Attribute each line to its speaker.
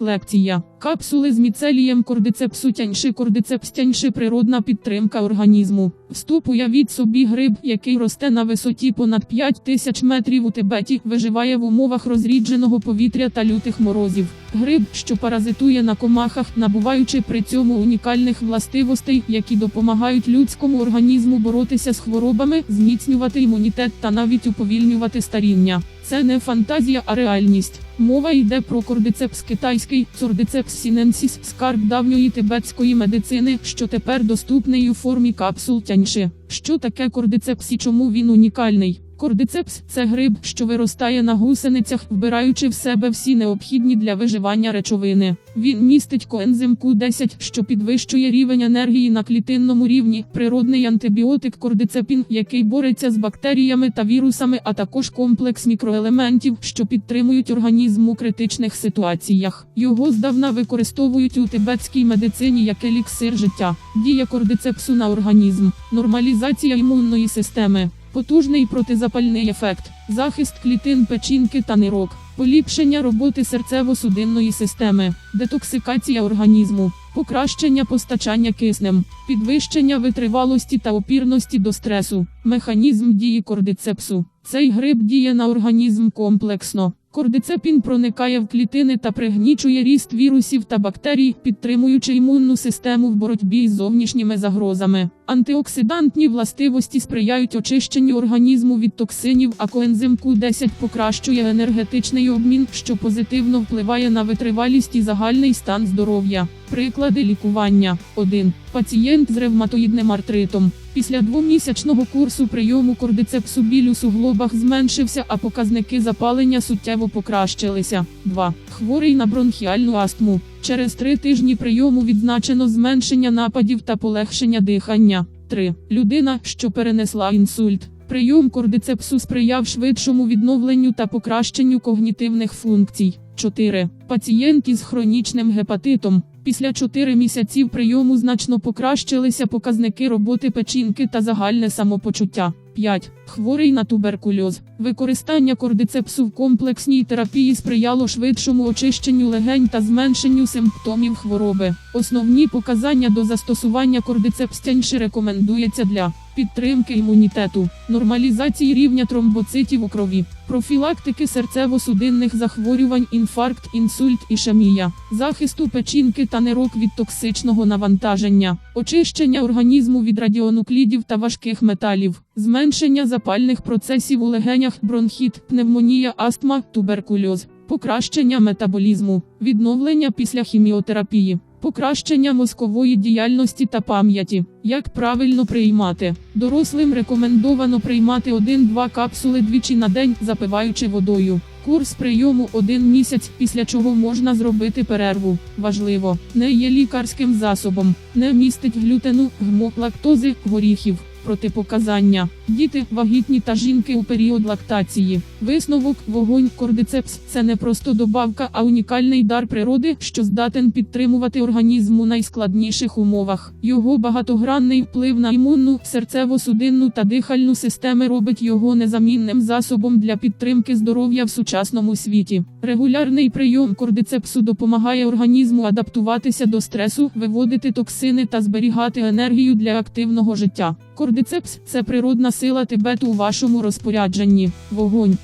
Speaker 1: Лекція. Капсули з міцелієм кордицепсу тяньши кордицепс тяньши природна підтримка організму. Вступ уявіть собі гриб, який росте на висоті понад 5 тисяч метрів у Тибеті, виживає в умовах розрідженого повітря та лютих морозів. Гриб, що паразитує на комахах, набуваючи при цьому унікальних властивостей, які допомагають людському організму боротися з хворобами, зміцнювати імунітет та навіть уповільнювати старіння. Це не фантазія, а реальність. Мова йде про кордицепс китайський, цордицепс сіненсіс, скарб давньої тибетської медицини, що тепер доступний у формі капсул тяньши. Що таке кордицепс і чому він унікальний? Кордицепс це гриб, що виростає на гусеницях, вбираючи в себе всі необхідні для виживання речовини. Він містить коензим Q10, що підвищує рівень енергії на клітинному рівні, природний антибіотик кордицепін, який бореться з бактеріями та вірусами, а також комплекс мікроелементів, що підтримують організм у критичних ситуаціях. Його здавна використовують у тибетській медицині як еліксир життя. Дія кордицепсу на організм, нормалізація імунної системи. Потужний протизапальний ефект, захист клітин печінки та нирок, поліпшення роботи серцево-судинної системи, детоксикація організму, покращення постачання киснем, підвищення витривалості та опірності до стресу, механізм дії кордицепсу. Цей гриб діє на організм комплексно. Кордицепін проникає в клітини та пригнічує ріст вірусів та бактерій, підтримуючи імунну систему в боротьбі з зовнішніми загрозами. Антиоксидантні властивості сприяють очищенню організму від токсинів, а коензим Q10 покращує енергетичний обмін, що позитивно впливає на витривалість і загальний стан здоров'я. Приклади лікування 1. Пацієнт з ревматоїдним артритом. Після двомісячного курсу прийому кордицепсу біль у суглобах зменшився, а показники запалення суттєво покращилися. 2. Хворий на бронхіальну астму. Через три тижні прийому відзначено зменшення нападів та полегшення дихання. 3. Людина, що перенесла інсульт. Прийом кордицепсу сприяв швидшому відновленню та покращенню когнітивних функцій. 4. Пацієнт із хронічним гепатитом. Після 4 місяців прийому значно покращилися показники роботи печінки та загальне самопочуття. 5. Хворий на туберкульоз. Використання кордицепсу в комплексній терапії сприяло швидшому очищенню легень та зменшенню симптомів хвороби. Основні показання до застосування кордицепстянши рекомендується для підтримки імунітету, нормалізації рівня тромбоцитів у крові, профілактики серцево-судинних захворювань, інфаркт, інсульт, ішемія, захисту печінки та нирок від токсичного навантаження, очищення організму від радіонуклідів та важких металів, зменшення запальних процесів у легенях, бронхіт, пневмонія, астма, туберкульоз, покращення метаболізму, відновлення після хіміотерапії. Покращення мозкової діяльності та пам'яті. Як правильно приймати? Дорослим рекомендовано приймати 1-2 капсули двічі на день, запиваючи водою. Курс прийому один місяць, після чого можна зробити перерву. Важливо, не є лікарським засобом, не містить глютену, гмо, лактози, горіхів. Протипоказання. Діти, вагітні та жінки у період лактації. Висновок, вогонь, кордицепс це не просто добавка, а унікальний дар природи, що здатен підтримувати організм у найскладніших умовах. Його багатогранний вплив на імунну, серцево-судинну та дихальну системи робить його незамінним засобом для підтримки здоров'я в сучасному світі. Регулярний прийом кордицепсу допомагає організму адаптуватися до стресу, виводити токсини та зберігати енергію для активного життя. Кордицепс це природна сила Тибету у вашому розпорядженні. Вогонь.